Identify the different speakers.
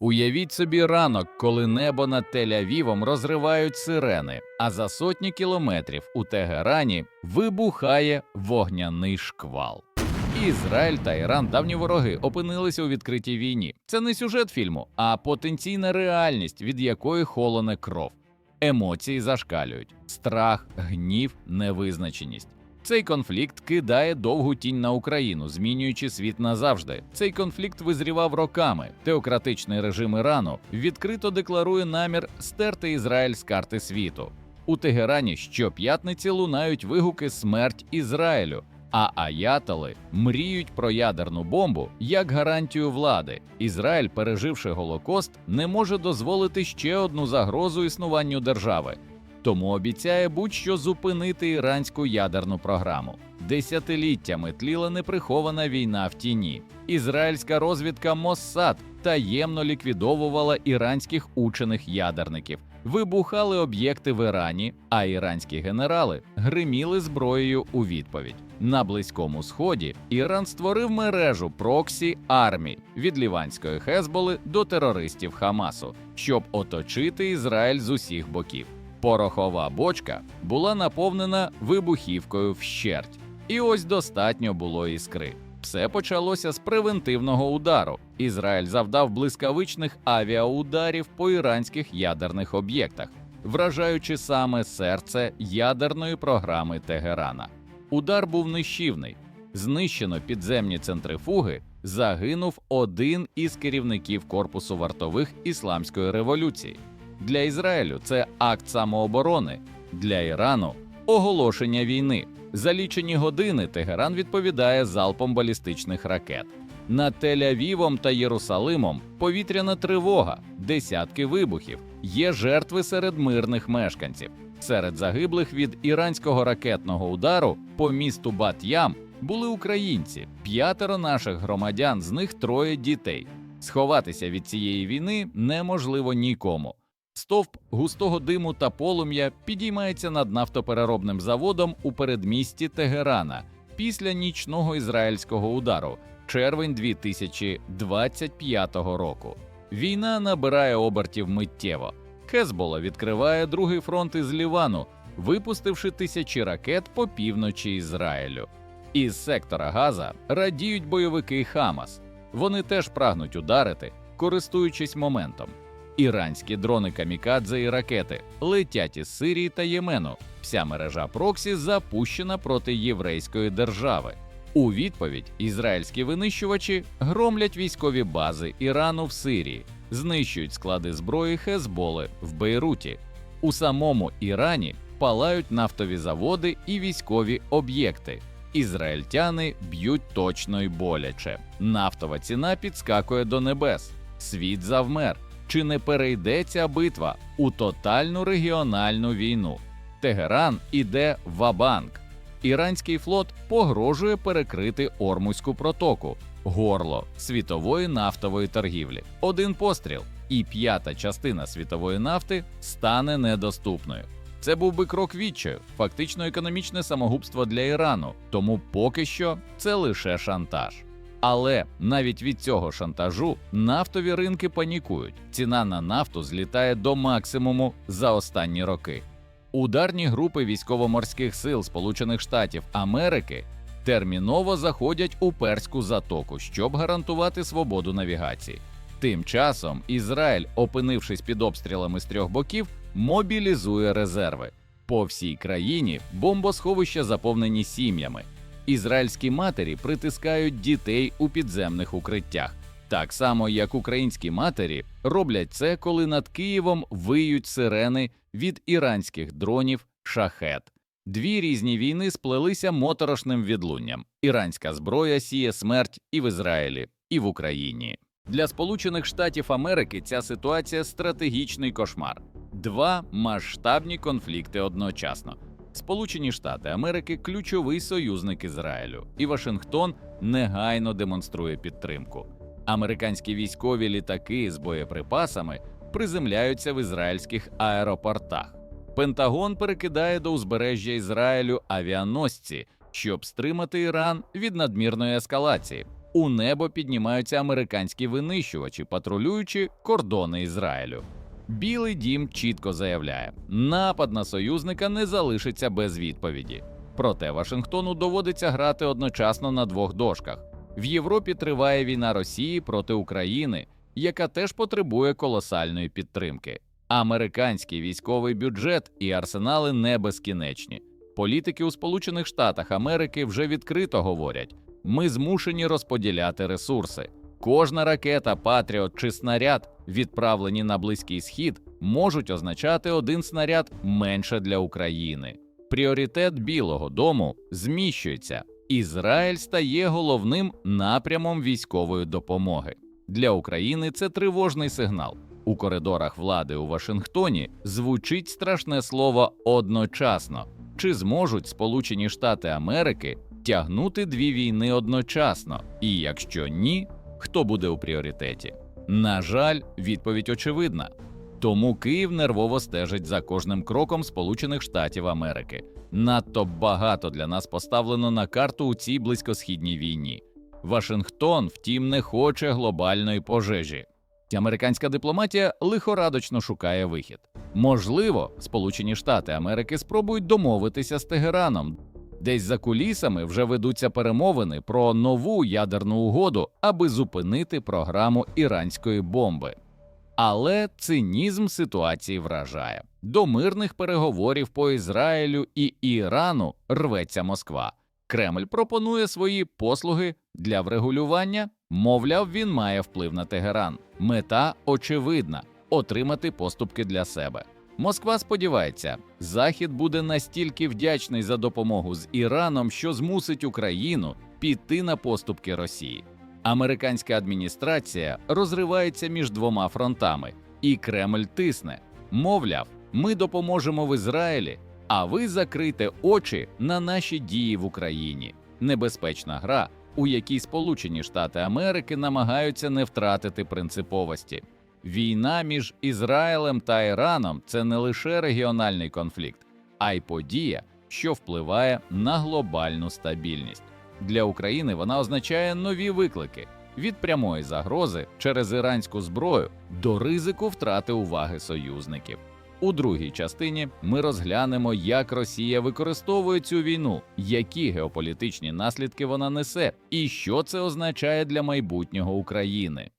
Speaker 1: Уявіть собі ранок, коли небо над Тель-Авівом розривають сирени, а за сотні кілометрів у Тегерані вибухає вогняний шквал. Ізраїль та Іран, давні вороги, опинилися у відкритій війні. Це не сюжет фільму, а потенційна реальність, від якої холоне кров. Емоції зашкалюють: страх, гнів, невизначеність. Цей конфлікт кидає довгу тінь на Україну, змінюючи світ назавжди. Цей конфлікт визрівав роками. Теократичний режим Ірану відкрито декларує намір стерти Ізраїль з карти світу. У Тегерані щоп'ятниці лунають вигуки смерть Ізраїлю. А аятали мріють про ядерну бомбу як гарантію влади. Ізраїль, переживши Голокост, не може дозволити ще одну загрозу існуванню держави. Тому обіцяє будь-що зупинити іранську ядерну програму. Десятиліттями тліла неприхована війна в тіні. Ізраїльська розвідка Моссад таємно ліквідовувала іранських учених ядерників, вибухали об'єкти в Ірані, а іранські генерали гриміли зброєю у відповідь. На близькому сході Іран створив мережу проксі армій від ліванської Хезболи до терористів Хамасу, щоб оточити Ізраїль з усіх боків. Порохова бочка була наповнена вибухівкою вщерть, і ось достатньо було іскри. Все почалося з превентивного удару. Ізраїль завдав блискавичних авіаударів по іранських ядерних об'єктах, вражаючи саме серце ядерної програми Тегерана. Удар був нищівний. Знищено підземні центрифуги, загинув один із керівників корпусу вартових ісламської революції. Для Ізраїлю це акт самооборони, для Ірану оголошення війни. За лічені години Тегеран відповідає залпом балістичних ракет. Над Тель-Авівом та Єрусалимом повітряна тривога, десятки вибухів. Є жертви серед мирних мешканців. Серед загиблих від іранського ракетного удару по місту Бат-Ям були українці, п'ятеро наших громадян, з них троє дітей. Сховатися від цієї війни неможливо нікому. Стовп густого диму та полум'я підіймається над нафтопереробним заводом у передмісті Тегерана після нічного ізраїльського удару, червень 2025 року. Війна набирає обертів миттєво. Хезбола відкриває другий фронт із Лівану, випустивши тисячі ракет по півночі Ізраїлю. Із сектора Газа радіють бойовики Хамас. Вони теж прагнуть ударити, користуючись моментом. Іранські дрони камікадзе і ракети летять із Сирії та Ємену. Вся мережа Проксі запущена проти єврейської держави. У відповідь ізраїльські винищувачі громлять військові бази Ірану в Сирії, знищують склади зброї Хезболи в Бейруті. У самому Ірані палають нафтові заводи і військові об'єкти. Ізраїльтяни б'ють точно й боляче. Нафтова ціна підскакує до небес. Світ завмер. Чи не перейде ця битва у тотальну регіональну війну? Тегеран іде в-банк. Іранський флот погрожує перекрити Ормузьку протоку, горло світової нафтової торгівлі. Один постріл, і п'ята частина світової нафти стане недоступною. Це був би крок відчаю, фактично економічне самогубство для Ірану, тому поки що це лише шантаж. Але навіть від цього шантажу нафтові ринки панікують. Ціна на нафту злітає до максимуму за останні роки. Ударні групи військово-морських сил Сполучених Штатів Америки терміново заходять у перську затоку, щоб гарантувати свободу навігації. Тим часом Ізраїль, опинившись під обстрілами з трьох боків, мобілізує резерви. По всій країні бомбосховища заповнені сім'ями. Ізраїльські матері притискають дітей у підземних укриттях, так само як українські матері роблять це, коли над Києвом виють сирени від іранських дронів шахет. Дві різні війни сплелися моторошним відлунням. Іранська зброя сіє смерть і в Ізраїлі, і в Україні. Для Сполучених Штатів Америки ця ситуація стратегічний кошмар. Два масштабні конфлікти одночасно. Сполучені Штати Америки ключовий союзник Ізраїлю, і Вашингтон негайно демонструє підтримку. Американські військові літаки з боєприпасами приземляються в ізраїльських аеропортах. Пентагон перекидає до узбережжя Ізраїлю авіаносці, щоб стримати Іран від надмірної ескалації. у небо піднімаються американські винищувачі, патрулюючи кордони Ізраїлю. Білий дім чітко заявляє, напад на союзника не залишиться без відповіді. Проте Вашингтону доводиться грати одночасно на двох дошках. В Європі триває війна Росії проти України, яка теж потребує колосальної підтримки. Американський військовий бюджет і арсенали не безкінечні. Політики у Сполучених Штатах Америки вже відкрито говорять: ми змушені розподіляти ресурси. Кожна ракета, патріот чи снаряд, відправлені на Близький Схід, можуть означати один снаряд менше для України. Пріоритет Білого Дому зміщується. Ізраїль стає головним напрямом військової допомоги. Для України це тривожний сигнал. У коридорах влади у Вашингтоні звучить страшне слово одночасно. Чи зможуть Сполучені Штати Америки тягнути дві війни одночасно? І якщо ні, хто буде у пріоритеті? На жаль, відповідь очевидна. Тому Київ нервово стежить за кожним кроком Сполучених Штатів Америки. Надто багато для нас поставлено на карту у цій близькосхідній війні. Вашингтон, втім, не хоче глобальної пожежі. Американська дипломатія лихорадочно шукає вихід. Можливо, Сполучені Штати Америки спробують домовитися з Тегераном. Десь за кулісами вже ведуться перемовини про нову ядерну угоду, аби зупинити програму іранської бомби. Але цинізм ситуації вражає. До мирних переговорів по Ізраїлю і Ірану рветься Москва. Кремль пропонує свої послуги для врегулювання. Мовляв, він має вплив на Тегеран. Мета очевидна отримати поступки для себе. Москва сподівається, Захід буде настільки вдячний за допомогу з Іраном, що змусить Україну піти на поступки Росії. Американська адміністрація розривається між двома фронтами, і Кремль тисне. Мовляв, ми допоможемо в Ізраїлі, а ви закрийте очі на наші дії в Україні. Небезпечна гра, у якій Сполучені Штати Америки намагаються не втратити принциповості. Війна між Ізраїлем та Іраном це не лише регіональний конфлікт, а й подія, що впливає на глобальну стабільність. Для України вона означає нові виклики від прямої загрози через іранську зброю до ризику втрати уваги союзників. У другій частині ми розглянемо, як Росія використовує цю війну, які геополітичні наслідки вона несе, і що це означає для майбутнього України.